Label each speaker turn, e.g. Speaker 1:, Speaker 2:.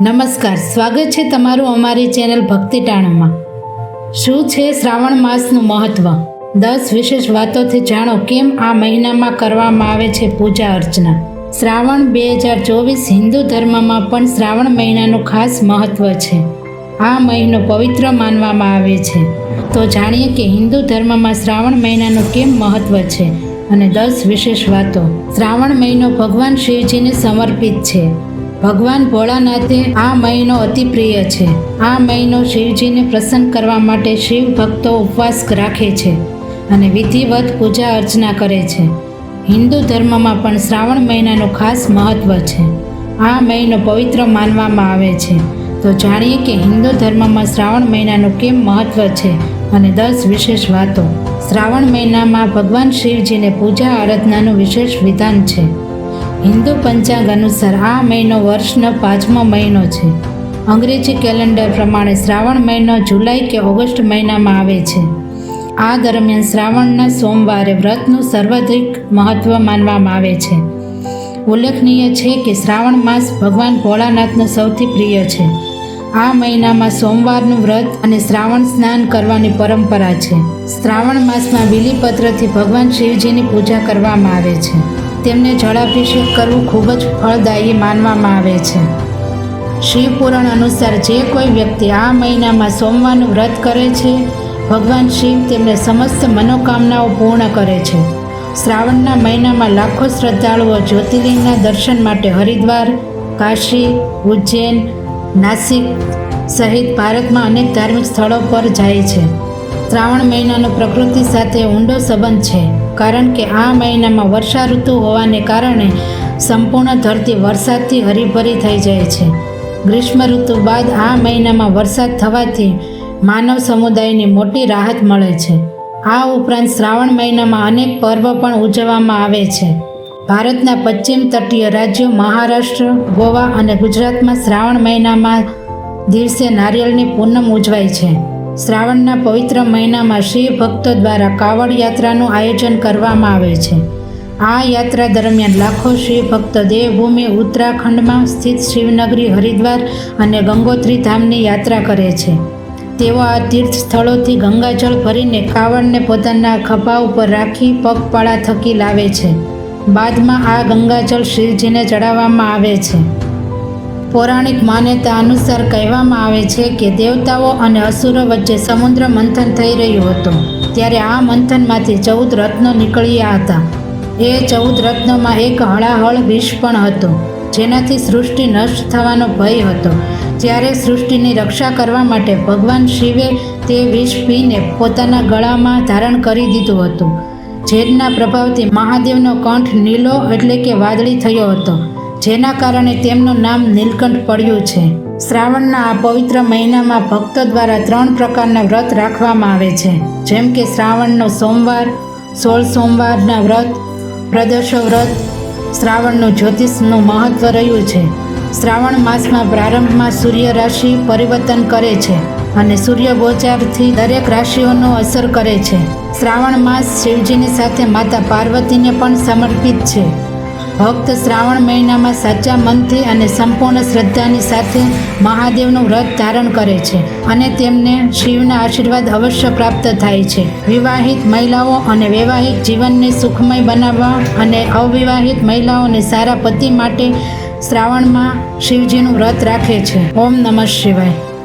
Speaker 1: નમસ્કાર, સ્વાગત છે તમારું અમારી ચેનલ ભક્તિ ટાણામાં. શું છે શ્રાવણ માસનું મહત્વ? દસ વિશેષ વાતોથી જાણો કેમ આ મહિનામાં કરવામાં આવે છે પૂજા અર્ચના. શ્રાવણ બે હજાર ચોવીસ હિન્દુ ધર્મમાં પણ શ્રાવણ મહિનાનું ખાસ મહત્વ છે. આ મહિનો પવિત્ર માનવામાં આવે છે. તો જાણીએ કે હિન્દુ ધર્મમાં શ્રાવણ મહિનાનું કેમ મહત્વ છે? અને દસ વિશેષ વાતો. શ્રાવણ મહિનો ભગવાન શિવજીને સમર્પિત છે. ભગવાન ભોળાનાથે આ મહિનો અતિ પ્રિય છે. આ મહિનો શિવજીને પ્રસન્ન કરવા માટે શિવ ભક્તો ઉપવાસ રાખે છે અને વિધિવત પૂજા અર્ચના કરે છે. હિન્દુ ધર્મમાં પણ શ્રાવણ મહિનાનું ખાસ મહત્વ છે. આ મહિનો પવિત્ર માનવામાં આવે છે. તો જાણીએ કે હિન્દુ ધર્મમાં શ્રાવણ મહિનાનું કેમ મહત્વ છે અને દસ વિશેષ વાતો. શ્રાવણ મહિનામાં ભગવાન શિવજીને પૂજા આરાધનાનું વિશેષ વિધાન છે. હિન્દુ પંચાંગ અનુસાર આ મહિનો વર્ષનો પાંચમો મહિનો છે. અંગ્રેજી કેલેન્ડર પ્રમાણે શ્રાવણ મહિનો જુલાઈ કે ઓગસ્ટ મહિનામાં આવે છે. આ દરમિયાન શ્રાવણના સોમવારે વ્રતનું સર્વાધિક મહત્વ માનવામાં આવે છે. ઉલ્લેખનીય છે કે શ્રાવણ માસ ભગવાન ભોળાનાથનો સૌથી પ્રિય છે. આ મહિનામાં સોમવારનું વ્રત અને શ્રાવણ સ્નાન કરવાની પરંપરા છે. શ્રાવણ માસમાં બીલીપત્રથી ભગવાન શિવજીની પૂજા કરવામાં આવે છે. તેમને જળાભિષેક કરવું ખૂબ જ ફળદાયી માનવામાં આવે છે. શિવપુરાણ અનુસાર જે કોઈ વ્યક્તિ આ મહિનામાં સોમવારનું વ્રત કરે છે, ભગવાન શિવ તેમને સમસ્ત મનોકામનાઓ પૂર્ણ કરે છે. શ્રાવણના મહિનામાં લાખો શ્રદ્ધાળુઓ જ્યોતિર્લિંગના દર્શન માટે હરિદ્વાર, કાશી, ઉજ્જૈન, નાસિક સહિત ભારતમાં અનેક ધાર્મિક સ્થળો પર જાય છે. શ્રાવણ મહિનાનો પ્રકૃતિ સાથે ઊંડો સંબંધ છે. કારણ કે આ મહિનામાં વર્ષા ઋતુ હોવાને કારણે સંપૂર્ણ ધરતી વરસાદથી હરીભરી થઈ જાય છે. ગ્રીષ્મ ઋતુ બાદ આ મહિનામાં વરસાદ થવાથી માનવ સમુદાયની મોટી રાહત મળે છે. આ ઉપરાંત શ્રાવણ મહિનામાં અનેક પર્વ પણ ઉજવવામાં આવે છે. ભારતના પશ્ચિમ તટીય રાજ્યો મહારાષ્ટ્ર, ગોવા અને ગુજરાતમાં શ્રાવણ મહિનામાં દિવસે નારિયેળની પૂનમ ઉજવાય છે. શ્રાવણના પવિત્ર મહિનામાં શિવ ભક્તો દ્વારા કાવડ યાત્રાનું આયોજન કરવામાં આવે છે. આ યાત્રા દરમિયાન લાખો શિવ ભક્તો દેવભૂમિ ઉત્તરાખંડમાં સ્થિત શિવનગરી હરિદ્વાર અને ગંગોત્રી ધામની યાત્રા કરે છે. તેઓ આ તીર્થ સ્થળોથી ગંગાજળ ભરીને કાવડને પોતાના ખભા ઉપર રાખી પગપાળા થકી લાવે છે. બાદમાં આ ગંગાજળ શિવજીને ચડાવવામાં આવે છે. પૌરાણિક માન્યતા અનુસાર કહેવામાં આવે છે કે દેવતાઓ અને અસુરો વચ્ચે સમુદ્ર મંથન થઈ રહ્યું હતું. ત્યારે આ મંથનમાંથી ચૌદ રત્નો નીકળ્યા હતા. એ ચૌદ રત્નોમાં એક હળાહળ વિષ પણ હતો, જેનાથી સૃષ્ટિ નષ્ટ થવાનો ભય હતો. જ્યારે સૃષ્ટિની રક્ષા કરવા માટે ભગવાન શિવે તે વિષ પીને પોતાના ગળામાં ધારણ કરી દીધું હતું. જેના પ્રભાવથી મહાદેવનો કંઠ નીલો એટલે કે વાદળી થયો હતો. જેના કારણે તેમનું નામ નીલકંઠ પડ્યું છે. શ્રાવણના આ પવિત્ર મહિનામાં ભક્તો દ્વારા ત્રણ પ્રકારના વ્રત રાખવામાં આવે છે. જેમ કે શ્રાવણનો સોમવાર, સોળ સોમવારના વ્રત પ્રદર્શો વ્રત, શ્રાવણનું જ્યોતિષનું મહત્વ રહ્યું છે. શ્રાવણ માસમાં પ્રારંભમાં સૂર્ય રાશિ પરિવર્તન કરે છે અને સૂર્ય ગોચારથી દરેક રાશિઓનો અસર કરે છે. શ્રાવણ માસ શિવજીની સાથે માતા પાર્વતીને પણ સમર્પિત છે. ભક્ત શ્રાવણ મહિનામાં સાચા મનથી અને સંપૂર્ણ શ્રદ્ધાની સાથે મહાદેવનું વ્રત ધારણ કરે છે અને તેમને શિવના આશીર્વાદ અવશ્ય પ્રાપ્ત થાય છે. વિવાહિત મહિલાઓ અને વૈવાહિક જીવનને સુખમય બનાવવા અને અવિવાહિત મહિલાઓને સારા પતિ માટે શ્રાવણમાં શિવજીનું વ્રત રાખે છે. ઓમ નમઃ શિવાય.